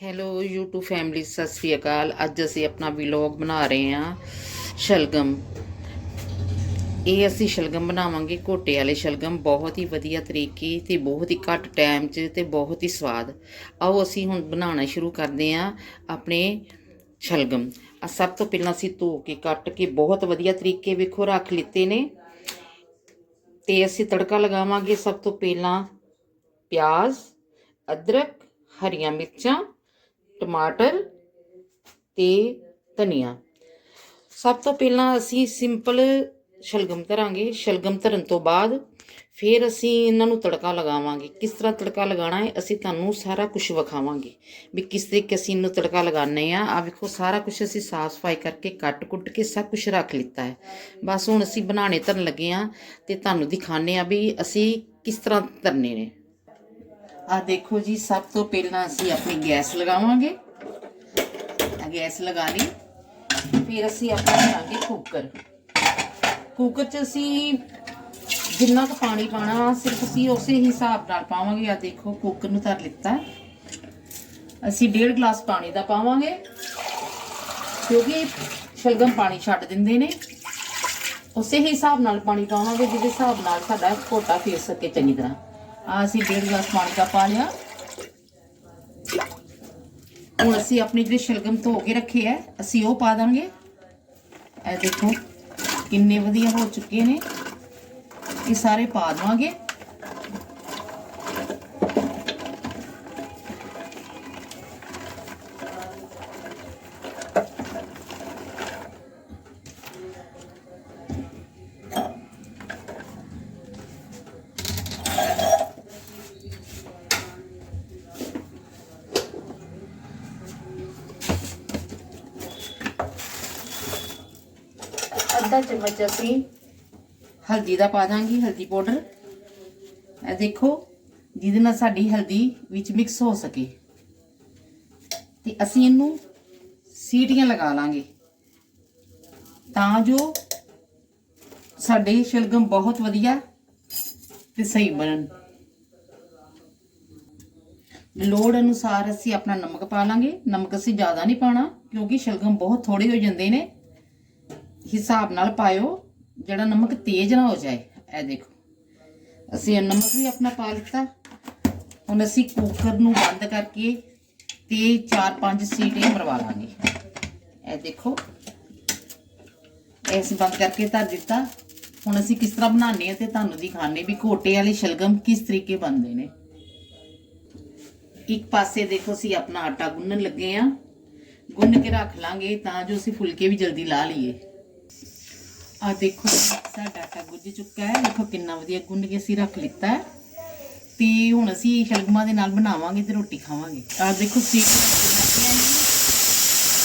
Hello YouTube family Sat Sri ਅਕਾਲ। ਅੱਜ ਅਸੀਂ ਆਪਣਾ ਵਲੌਗ ਬਣਾ ਰਹੇ ਹਾਂ ਸ਼ਲਗਮ। ਇਹ ਅਸੀਂ ਸ਼ਲਗਮ ਬਣਾਵਾਂਗੇ, ਘੋਟੇ ਵਾਲੇ ਸ਼ਲਗਮ। ਬਹੁਤ ਹੀ ਵਧੀਆ ਤਰੀਕੇ ਤੇ ਬਹੁਤ ਹੀ ਘੱਟ ਟਾਈਮ 'ਚ ਤੇ ਬਹੁਤ ਹੀ ਸਵਾਦ। ਆਓ ਅਸੀਂ ਹੁਣ ਬਣਾਉਣਾ ਸ਼ੁਰੂ ਕਰਦੇ ਹਾਂ ਆਪਣੇ ਸ਼ਲਗਮ। ਆ ਸਭ ਤੋਂ ਪਹਿਲਾਂ ਅਸੀਂ ਧੋ ਕੇ, ਕੱਟ ਕੇ ਬਹੁਤ ਵਧੀਆ ਤਰੀਕੇ ਵੇਖੋ, ਰੱਖ ਲਿੱਤੇ ਨੇ। ਤੇ ਅਸੀਂ ਤੜਕਾ ਲਗਾਵਾਂਗੇ ਸਭ ਤੋਂ ਪਹਿਲਾਂ ਪਿਆਜ਼, ਅਦਰਕ, ਹਰੀਆਂ ਮਿਰਚਾਂ ਟਮਾਟਰ ਤੇ ਧਨੀਆ। ਸਭ ਤੋਂ ਪਹਿਲਾਂ ਅਸੀਂ ਸਿੰਪਲ ਸ਼ਲਗਮ ਧਰਾਂਗੇ। ਸ਼ਲਗਮ ਧਰਨ ਤੋਂ ਬਾਅਦ ਫਿਰ ਅਸੀਂ ਇਹਨਾਂ ਨੂੰ ਤੜਕਾ ਲਗਾਵਾਂਗੇ। ਕਿਸ ਤਰ੍ਹਾਂ ਤੜਕਾ ਲਗਾਉਣਾ ਹੈ, ਅਸੀਂ ਤੁਹਾਨੂੰ ਸਾਰਾ ਕੁਝ ਵਿਖਾਵਾਂਗੇ ਵੀ ਕਿਸ ਤਰੀਕੇ ਅਸੀਂ ਇਹਨੂੰ ਤੜਕਾ ਲਗਾਉਂਦੇ ਆ ਆ ਵੇਖੋ, ਸਾਰਾ ਕੁਝ ਅਸੀਂ ਸਾਫ਼ ਸਫ਼ਾਈ ਕਰਕੇ ਕੱਟ ਕੁੱਟ ਕੇ ਸਭ ਕੁਝ ਰੱਖ ਲਿੱਤਾ ਹੈ। ਬਸ ਹੁਣ ਅਸੀਂ ਬਣਾਉਣੇ ਧਰਨ ਲੱਗੇ ਆ ਤੇ ਤੁਹਾਨੂੰ ਦਿਖਾਣੇ ਆ ਵੀ ਅਸੀਂ ਕਿਸ ਤਰ੍ਹਾਂ ਧਰਨੇ ਨੇ। ਆ ਦੇਖੋ ਜੀ, ਸਭ ਤੋਂ ਪਹਿਲਾਂ ਅਸੀਂ ਆਪਣੀ ਗੈਸ ਲਗਾਵਾਂਗੇ। ਆ ਗੈਸ ਲਗਾ ਲਈ। ਫਿਰ ਅਸੀਂ ਆਪਣਾ ਬਣਾਵਾਂਗੇ ਕੁੱਕਰ ਕੁੱਕਰ 'ਚ ਅਸੀਂ ਜਿੰਨਾ ਕੁ ਪਾਣੀ ਪਾਣਾ ਸਿਰਫ ਅਸੀਂ ਉਸੇ ਹਿਸਾਬ ਨਾਲ ਪਾਵਾਂਗੇ। ਆ ਦੇਖੋ ਕੁੱਕਰ ਨੂੰ ਧਰ ਲਿੱਤਾ। ਅਸੀਂ 1.5 ਗਲਾਸ ਪਾਣੀ ਦਾ ਪਾਵਾਂਗੇ, ਕਿਉਂਕਿ ਸ਼ਲਗਮ ਪਾਣੀ ਛੱਡ ਦਿੰਦੇ ਨੇ। ਉਸੇ ਹਿਸਾਬ ਨਾਲ ਪਾਣੀ ਪਾਵਾਂਗੇ, ਜਿਹਦੇ ਹਿਸਾਬ ਨਾਲ ਸਾਡਾ ਘੋਟਾ ਫੇਰ ਸਕੇ ਚੰਗੀ ਤਰ੍ਹਾਂ। ਅਸੀਂ ਡੇਢ ਗਲਾਸ ਪਾਣੀ ਦਾ ਪਾ ਲਿਆ। ਹੁਣ ਅਸੀਂ ਆਪਣੀ ਜਿਹੜੇ ਸ਼ਲਗਮ ਧੋ ਕੇ ਰੱਖੇ ਹੈ, ਅਸੀਂ ਉਹ ਪਾ ਦਾਂਗੇ। ਇਹ ਦੇਖੋ ਕਿੰਨੇ ਵਧੀਆ ਹੋ ਚੁੱਕੇ ਨੇ। ਇਹ ਸਾਰੇ ਪਾ ਦਵਾਂਗੇ। ਅੱਧਾ ਚਮਚ ਅਸੀਂ ਹਲਦੀ ਦਾ ਪਾ ਦਾਂਗੇ, ਹਲਦੀ ਪਾਊਡਰ। ਇਹ ਦੇਖੋ, ਜਿਹਦੇ ਨਾਲ ਸਾਡੀ ਹਲਦੀ ਵਿੱਚ ਮਿਕਸ ਹੋ ਸਕੇ। ਤੇ ਅਸੀਂ ਇਹਨੂੰ ਸੀਟੀਆਂ ਲਗਾ ਲਾਂਗੇ। ਤਾਂ ਜੋ ਸਾਡੇ ਸ਼ਲਗਮ ਬਹੁਤ ਵਧੀਆ ਤੇ ਸਹੀ ਬਣਨ। ਲੋੜ ਅਨੁਸਾਰ ਅਸੀਂ ਆਪਣਾ ਨਮਕ ਪਾ ਲਾਂਗੇ। ਨਮਕ ਅਸੀਂ ਜ਼ਿਆਦਾ ਨਹੀਂ ਪਾਣਾ ਕਿਉਂਕਿ ਸ਼ਲਗਮ ਬਹੁਤ ਥੋੜੇ ਹੋ ਜਾਂਦੇ ਨੇ। ਹਿਸਾਬ ਨਾਲ ਪਾਇਓ, ਜਿਹੜਾ ਨਮਕ ਤੇਜ਼ ਨਾ ਹੋ ਜਾਏ। ਇਹ ਦੇਖੋ। ਅਸੀਂ ਨਮਕ ਵੀ ਆਪਣਾ ਪਾ ਲਿੱਤਾ। ਹੁਣ ਅਸੀਂ ਕੁੱਕਰ ਨੂੰ ਬੰਦ ਕਰਕੇ ਤੇ 4-5 ਸੀਟੀਆਂ ਮਰਵਾ ਲਾਂਗੇ। ਇਹ ਦੇਖੋ। ਇਸ ਬੰਦ ਕਰਕੇ ਧਰ ਦਿੱਤਾ। ਹੁਣ ਅਸੀਂ ਕਿਸ ਤਰ੍ਹਾਂ ਬਣਾਉਂਦੇ ਆ ਤੇ ਤੁਹਾਨੂੰ ਦਿਖਾਣੇ ਵੀ ਘੋਟੇ ਵਾਲੇ ਸ਼ਲਗਮ ਕਿਸ ਤਰੀਕੇ ਬਣਦੇ ਨੇ। ਇੱਕ ਪਾਸੇ ਦੇਖੋ ਅਸੀਂ ਆਪਣਾ ਆਟਾ ਗੁੰਨਣ ਲੱਗੇ ਆ ਗੁੰਨ ਕੇ ਰੱਖ ਲਾਂਗੇ ਤਾਂ ਜੋ ਅਸੀਂ ਫੁਲਕੇ ਵੀ ਜਲਦੀ ਲਾ ਲਈਏ। ਆ ਦੇਖੋ ਸਾਡਾ ਆਟਾ ਗੁੱਝ ਚੁੱਕਾ ਹੈ। ਦੇਖੋ ਕਿੰਨਾ ਵਧੀਆ ਗੁੰਨ ਕੇ ਅਸੀਂ ਰੱਖ ਲਿੱਤਾ ਹੈ। ਤੇ ਹੁਣ ਅਸੀਂ ਸ਼ਲਗਮਾਂ ਦੇ ਨਾਲ ਬਣਾਵਾਂਗੇ ਤੇ ਰੋਟੀ ਖਾਵਾਂਗੇ। ਆ ਦੇਖੋ, ਸੀਟੀਆਂ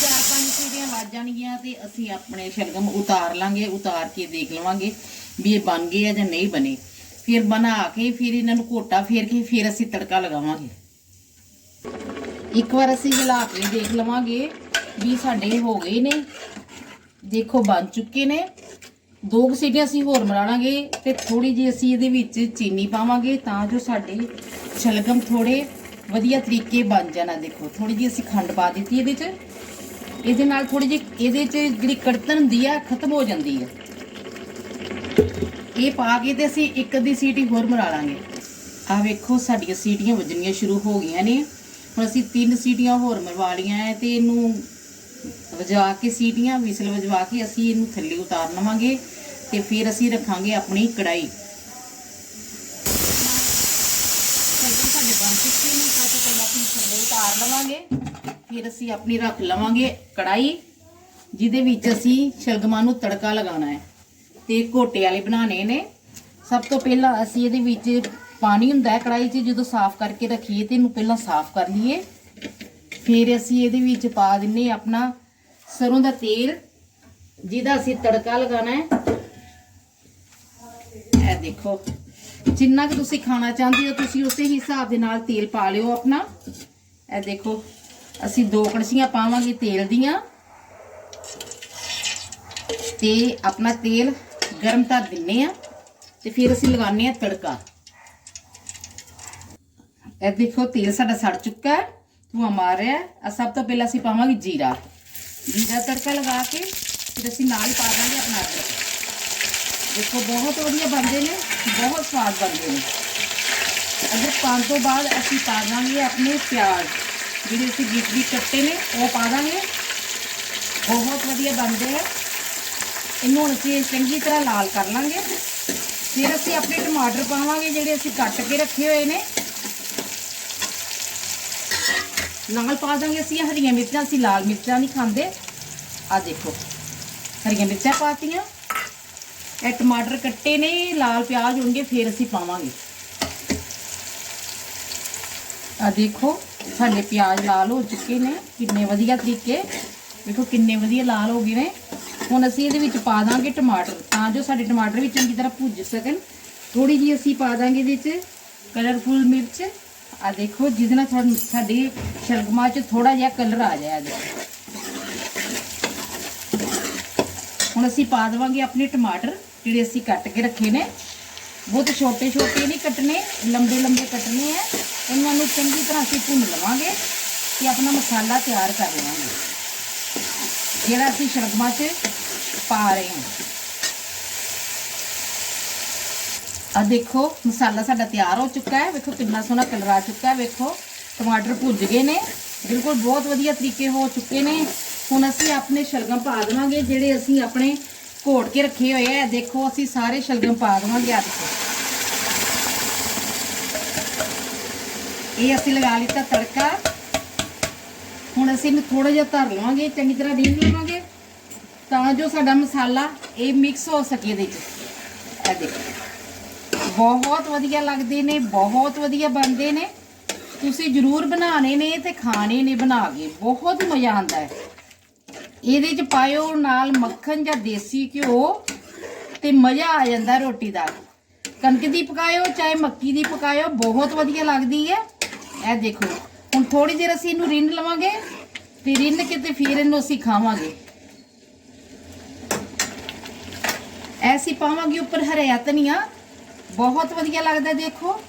ਚਾਰ ਪੰਜ ਸੀਟੀਆਂ ਵੱਜ ਜਾਣਗੀਆਂ ਤੇ ਅਸੀਂ ਆਪਣੇ ਸ਼ਲਗਮ ਉਤਾਰ ਲਾਂਗੇ, ਉਤਾਰ ਕੇ ਦੇਖ ਲਵਾਂਗੇ ਵੀ ਇਹ ਬਣ ਗਏ ਆ ਜਾਂ ਨਹੀਂ ਬਣੇ। ਫਿਰ ਬਣਾ ਕੇ, ਫਿਰ ਇਹਨਾਂ ਨੂੰ ਘੋਟਾ ਫੇਰ ਕੇ, ਫਿਰ ਅਸੀਂ ਤੜਕਾ ਲਗਾਵਾਂਗੇ। ਇੱਕ ਵਾਰ ਅਸੀਂ ਹਿਲਾ ਕੇ ਦੇਖ ਲਵਾਂਗੇ ਵੀ ਸਾਡੇ ਹੋ ਗਏ ਨੇ। ਦੇਖੋ ਬਣ ਚੁੱਕੇ ਨੇ। ਦੋ ਕੁ ਸੀਟੀਆਂ ਅਸੀਂ ਹੋਰ ਮਰਾਣਾਂਗੇ ਤੇ ਥੋੜੀ ਜਿਹੀ ਅਸੀਂ ਇਹਦੇ ਵਿੱਚ ਚੀਨੀ ਪਾਵਾਂਗੇ ਤਾਂ ਜੋ ਸਾਡੇ ਸ਼ਲਗਮ ਥੋੜੇ ਵਧੀਆ ਤਰੀਕੇ ਬਣ ਜਾਣਾ ਦੇਖੋ। ਥੋੜੀ ਜਿਹੀ ਅਸੀਂ ਖੰਡ ਪਾ ਦਿੱਤੀ ਇਹਦੇ 'ਚ। ਇਹਦੇ ਨਾਲ ਥੋੜੀ ਜਿਹੀ ਇਹਦੇ 'ਚ ਜਿਹੜੀ ਕੜਤਨ ਹੁੰਦੀ ਆ, ਖਤਮ ਹੋ ਜਾਂਦੀ ਹੈ ਇਹ ਪਾ ਕੇ ਤੇ ਅਸੀਂ ਇੱਕ ਅੱਧੀ ਸੀਟੀ ਹੋਰ ਮਰਾ ਲਾਂਗੇ। ਆ ਵੇਖੋ, ਸਾਡੀਆਂ ਸੀਟੀਆਂ ਵੱਜਣੀਆਂ ਸ਼ੁਰੂ ਹੋ ਗਈਆਂ ਨੇ। ਹੁਣ ਅਸੀਂ ਤਿੰਨ ਸੀਟੀਆਂ ਹੋਰ ਮਰਵਾ ਲਈਆਂ ਹੈ ਤੇ ਇਹਨੂੰ ਵਜਾ ਕੇ ਸੀਟੀਆਂ, ਵਿਸਲ ਵਜਵਾ ਕੇ ਅਸੀਂ ਇਹਨੂੰ ਥੱਲੇ ਉਤਾਰ ਲਵਾਂਗੇ ਤੇ ਫਿਰ ਅਸੀਂ ਰੱਖਾਂਗੇ ਆਪਣੀ ਕੜਾਈ। ਸਾਡੇ ਬਣ ਚੁੱਕੇ ਨੇ ਤਾਂ ਪਹਿਲਾਂ ਅਸੀਂ ਥੱਲੇ ਉਤਾਰ ਲਵਾਂਗੇ। ਫਿਰ ਅਸੀਂ ਆਪਣੀ ਰੱਖ ਲਵਾਂਗੇ ਕੜਾਈ, ਜਿਹਦੇ ਵਿੱਚ ਅਸੀਂ ਸ਼ਲਗਮਾਂ ਨੂੰ ਤੜਕਾ ਲਗਾਉਣਾ ਹੈ। ਤੇ ਘੋਟੇ ਵਾਲੇ ਬਣਾਉਣੇ ਨੇ। ਸਭ ਤੋਂ ਪਹਿਲਾਂ ਅਸੀਂ ਇਹਦੇ ਵਿੱਚ ਪਾਣੀ ਹੁੰਦਾ ਹੈ ਕੜਾਈ 'ਚ, ਜਦੋਂ ਸਾਫ਼ ਕਰਕੇ ਰੱਖੀਏ ਤੇ ਇਹਨੂੰ ਪਹਿਲਾਂ ਸਾਫ਼ ਕਰ ਲਈਏ। ਫਿਰ ਅਸੀਂ ਇਹਦੇ ਵਿੱਚ ਪਾ ਦਿੰਨੇ ਆਪਣਾ ਸਰੋਂ ਦਾ ਤੇਲ, ਜਿਹਦਾ ਅਸੀਂ ਤੜਕਾ ਲਗਾਣਾ ਹੈ। ਇਹ ਦੇਖੋ, ਜਿੰਨਾ ਕਿ ਤੁਸੀਂ ਖਾਣਾ ਚਾਹੁੰਦੇ ਹੋ, ਤੁਸੀਂ ਉਸੇ ਹਿਸਾਬ ਦੇ ਨਾਲ ਤੇਲ ਪਾ ਲਿਓ ਆਪਣਾ। ਇਹ ਦੇਖੋ, ਅਸੀਂ ਦੋ ਕੜਛੀਆਂ ਪਾਵਾਂਗੇ ਤੇਲ ਦੀਆਂ। ਤੇ ਆਪਣਾ ਤੇਲ ਗਰਮ ਕਰ ਦਿੰਨੇ ਆ, ਤੇ ਫਿਰ ਅਸੀਂ ਲਗਾਉਂਦੇ ਆ ਤੜਕਾ। ਇਹ ਦੇਖੋ, ਤੇਲ ਸਾਡਾ ਸੜ ਚੁੱਕਾ ਹੈ। ਧੂਆਂ ਮਾਰ ਰਿਹਾ ਆ ਸਭ ਤੋਂ ਪਹਿਲਾਂ ਅਸੀਂ ਪਾਵਾਂਗੇ ਜੀਰਾ। ਜੀਰਾ ਤੜਕਾ ਲਗਾ ਕੇ ਫਿਰ ਅਸੀਂ ਨਾਲ ਹੀ ਪਾ ਦਾਂਗੇ ਆਪਣਾ ਅਦਰਕ ਦੇਖੋ, ਬਹੁਤ ਵਧੀਆ ਬਣਦੇ ਨੇ, ਬਹੁਤ ਸਵਾਦ ਬਣਦੇ ਨੇ। ਅਦਰਕ ਪਾਉਣ ਤੋਂ ਬਾਅਦ ਅਸੀਂ ਪਾ ਦਾਂਗੇ ਆਪਣੇ ਪਿਆਜ਼। ਜਿਹੜੇ ਅਸੀਂ ਬੀਟ ਬੀਟ ਕੱਟੇ ਨੇ, ਉਹ ਪਾ ਦਾਂਗੇ। ਬਹੁਤ ਵਧੀਆ ਬਣਦੇ ਆ। ਇਹਨੂੰ ਅਸੀਂ ਚੰਗੀ ਤਰ੍ਹਾਂ ਲਾਲ ਕਰ ਲਾਂਗੇ। ਫਿਰ ਅਸੀਂ ਆਪਣੇ ਟਮਾਟਰ ਪਾਵਾਂਗੇ, ਜਿਹੜੇ ਅਸੀਂ ਕੱਟ ਕੇ ਰੱਖੇ ਹੋਏ ਨੇ। ਨਾਲ ਪਾ ਦਾਂਗੇ ਅਸੀਂ ਹਰੀਆਂ ਮਿਰਚਾਂ, ਅਸੀਂ ਲਾਲ ਮਿਰਚਾਂ ਨਹੀਂ ਖਾਂਦੇ। ਆ ਦੇਖੋ, ਹਰੀਆਂ ਮਿਰਚਾਂ ਪਾਤੀਆਂ। ਇਹ ਟਮਾਟਰ ਕੱਟੇ ਨੇ, ਲਾਲ ਪਿਆਜ਼ ਹੋਣਗੇ, ਫਿਰ ਅਸੀਂ ਪਾਵਾਂਗੇ। ਆ ਦੇਖੋ, ਸਾਡੇ ਪਿਆਜ਼ ਲਾਲ ਹੋ ਚੁੱਕੇ ਨੇ, ਕਿੰਨੇ ਵਧੀਆ ਤਰੀਕੇ। ਦੇਖੋ ਕਿੰਨੇ ਵਧੀਆ ਲਾਲ ਹੋ ਗਏ ਨੇ। ਹੁਣ ਅਸੀਂ ਇਹਦੇ ਵਿੱਚ ਪਾ ਦਾਂਗੇ ਟਮਾਟਰ, ਤਾਂ ਜੋ ਸਾਡੇ ਟਮਾਟਰ ਵੀ ਚੰਗੀ ਤਰ੍ਹਾਂ ਭੁੱਜ ਸਕਣ। ਥੋੜੀ ਜਿਹੀ ਅਸੀਂ ਪਾ ਦਾਂਗੇ ਇਹਦੇ ਵਿੱਚ ਕਲਰਫੁਲ ਮਿਰਚ। ਆ ਦੇਖੋ, ਜਿਹਦੇ ਨਾਲ ਸਾਨੂੰ- ਸਾਡੀ ਸ਼ਲਗਮਾਂ 'ਚ ਥੋੜਾ ਜਿਹਾ ਕਲਰ ਆ ਜਾਏ ਇਹਦੇ ਹੁਣ ਅਸੀਂ ਪਾ ਦੇਵਾਂਗੇ ਆਪਣੇ ਟਮਾਟਰ, ਜਿਹੜੇ ਅਸੀਂ ਕੱਟ ਕੇ ਰੱਖੇ ਨੇ। ਬਹੁਤ ਛੋਟੇ ਛੋਟੇ ਨਹੀਂ ਕੱਟਨੇ ਲੰਬੇ ਲੰਬੇ ਕੱਟਨੇ ਆ। ਇਹਨਾਂ ਨੂੰ ਚੰਗੀ ਤਰ੍ਹਾਂ ਅਸੀਂ ਭੁੰਨ ਲਵਾਂਗੇ ਤੇ ਆਪਣਾ ਮਸਾਲਾ ਤਿਆਰ ਕਰ ਲਵਾਂਗੇ। ਜਿਹੜਾ ਅਸੀਂ ਸ਼ਲਗਮਾਂ 'ਚ ਪਾ ਰਹੇ ਹਾਂ। ਆ ਦੇਖੋ, ਮਸਾਲਾ ਸਾਡਾ ਤਿਆਰ ਹੋ ਚੁੱਕਾ ਹੈ। ਵੇਖੋ ਕਿੰਨਾ ਸੋਹਣਾ ਕਲਰ ਆ ਚੁੱਕਾ ਹੈ, ਵੇਖੋ। ਟਮਾਟਰ ਭੁੱਜ ਗਏ ਨੇ। ਬਿਲਕੁਲ ਬਹੁਤ ਵਧੀਆ ਤਰੀਕੇ ਹੋ ਚੁੱਕੇ ਨੇ। ਹੁਣ ਅਸੀਂ ਆਪਣੇ ਸ਼ਲਗਮ ਪਾ ਦੇਵਾਂਗੇ, ਜਿਹੜੇ ਅਸੀਂ ਆਪਣੇ ਘੋਟ ਕੇ ਰੱਖੇ ਹੋਏ ਆ। ਦੇਖੋ, ਅਸੀਂ ਸਾਰੇ ਸ਼ਲਗਮ ਪਾ ਦੇਵਾਂਗੇ ਆ ਇਹ ਅਸੀਂ ਲਗਾ ਲਿੱਤਾ ਤੜਕਾ। ਹੁਣ ਅਸੀਂ ਇਹਨੂੰ ਥੋੜਾ ਜਿਹਾ ਧਰ ਲਵਾਂਗੇ, ਚੰਗੀ ਤਰ੍ਹਾਂ ਰੀਝ ਲਵਾਂਗੇ, ਤਾਂ ਜੋ ਸਾਡਾ ਮਸਾਲਾ ਇਹ ਮਿਕਸ ਹੋ ਸਕੇ ਇਹਦੇ ਵਿੱਚ। ਇਹ ਦੇਖੋ। ਬਹੁਤ ਵਧੀਆ ਲੱਗਦੇ ਨੇ, ਬਹੁਤ ਵਧੀਆ ਬਣਦੇ ਨੇ। ਤੁਸੀਂ ਜ਼ਰੂਰ ਬਣਾਣੇ ਨੇ ਤੇ ਖਾਣੇ ਨੇ ਬਣਾ ਕੇ, ਬਹੁਤ ਮਜ਼ਾ ਆਉਂਦਾ ਹੈ। ਇਹਦੇ ਚ ਪਾਇਓ ਨਾਲ ਮੱਖਣ ਜਾਂ ਦੇਸੀ ਘਿਓ ਤੇ ਮਜ਼ਾ ਆ ਜਾਂਦਾ ਰੋਟੀ ਦਾ। ਕਣਕ ਦੀ ਪਕਾਇਓ, ਚਾਹੇ ਮੱਕੀ ਦੀ ਪਕਾਇਓ, ਬਹੁਤ ਵਧੀਆ ਲੱਗਦੀ ਹੈ। ਇਹ ਦੇਖੋ, ਹੁਣ ਥੋੜੀ ਦੇਰ ਅਸੀਂ ਇਹਨੂੰ ਰਿੰਨ ਲਵਾਂਗੇ ਤੇ ਰਿੰਨ ਕੇ ਤੇ ਫਿਰ ਇਹਨੂੰ ਅਸੀਂ ਖਾਵਾਂਗੇ। ਐਸੀ ਪਾਵਾਂਗੇ ਉੱਪਰ ਹਰਿਆ ਧਨੀਆ। ਬਹੁਤ ਵਧੀਆ ਲੱਗਦਾ ਦੇਖੋ।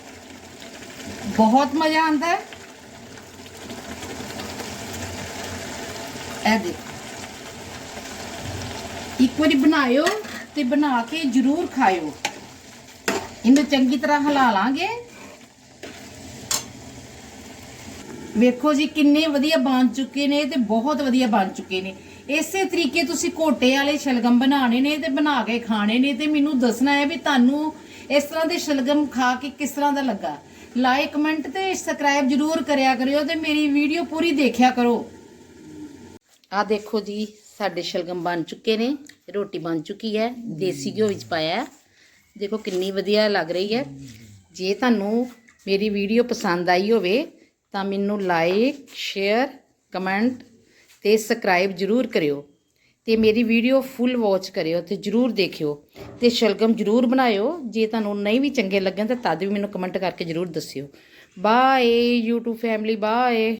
ਬਹੁਤ ਮਜ਼ਾ ਆਉਂਦਾ ਹੈ। ਇਹ ਦੇਖੋ। ਇੱਕ ਵਾਰੀ ਬਣਾਇਓ ਤੇ ਬਣਾ ਕੇ ਜਰੂਰ ਖਾਇਓ। ਇਹਨੂੰ ਚੰਗੀ ਤਰ੍ਹਾਂ ਹਿਲਾ ਲਾਂਗੇ। ਵੇਖੋ ਜੀ, ਕਿੰਨੇ ਵਧੀਆ ਬਣ ਚੁੱਕੇ ਨੇ ਤੇ ਬਹੁਤ ਵਧੀਆ ਬਣ ਚੁੱਕੇ ਨੇ। ਇਸੇ ਤਰੀਕੇ ਤੁਸੀਂ ਘੋਟੇ ਵਾਲੇ ਸ਼ਲਗਮ ਬਣਾਣੇ ਨੇ ਤੇ ਬਣਾ ਕੇ ਖਾਣੇ ਨੇ ਤੇ ਮੈਨੂੰ ਦੱਸਣਾ ਹੈ ਵੀ ਤੁਹਾਨੂੰ ਇਸ ਤਰ੍ਹਾਂ ਦੇ ਸ਼ਲਗਮ ਖਾ ਕੇ ਕਿਸ ਤਰ੍ਹਾਂ ਦਾ ਲੱਗਾ? ਲਾਈਕ ਕਮੈਂਟ ਤੇ ਸਬਸਕ੍ਰਾਈਬ ਜਰੂਰ ਕਰਿਆ ਕਰਿਓ ਤੇ ਮੇਰੀ ਵੀਡੀਓ ਪੂਰੀ ਦੇਖਿਆ ਕਰੋ। ਆ ਦੇਖੋ ਜੀ, ਸਾਡੇ ਸ਼ਲਗਮ ਬਣ ਚੁੱਕੇ ਨੇ, ਰੋਟੀ ਬਣ ਚੁੱਕੀ ਹੈ, ਦੇਸੀ ਘਿਓ ਵਿੱਚ ਪਾਇਆ ਦੇਖੋ ਕਿੰਨੀ ਵਧੀਆ ਲੱਗ ਰਹੀ ਹੈ। ਜੇ ਤੁਹਾਨੂੰ ਮੇਰੀ ਵੀਡੀਓ ਪਸੰਦ ਆਈ ਹੋਵੇ, ਤਾਂ ਮੈਨੂੰ ਲਾਈਕ ਸ਼ੇਅਰ ਕਮੈਂਟ ਤੇ ਸਬਸਕ੍ਰਾਈਬ ਜਰੂਰ ਕਰਿਓ। ਤੇ ਮੇਰੀ ਵੀਡੀਓ ਫੁੱਲ ਵਾਚ ਕਰਿਓ ਤੇ ਜਰੂਰ ਦੇਖਿਓ ਤੇ ਸ਼ਲਗਮ ਜਰੂਰ ਬਣਾਇਓ। ਜੇ ਤੁਹਾਨੂੰ ਨਹੀਂ ਵੀ ਚੰਗੇ ਲੱਗਣ ਤਾਂ ਤਦ ਵੀ ਮੈਨੂੰ ਕਮੈਂਟ ਕਰਕੇ ਜਰੂਰ ਦੱਸਿਓ। Bye YouTube family bye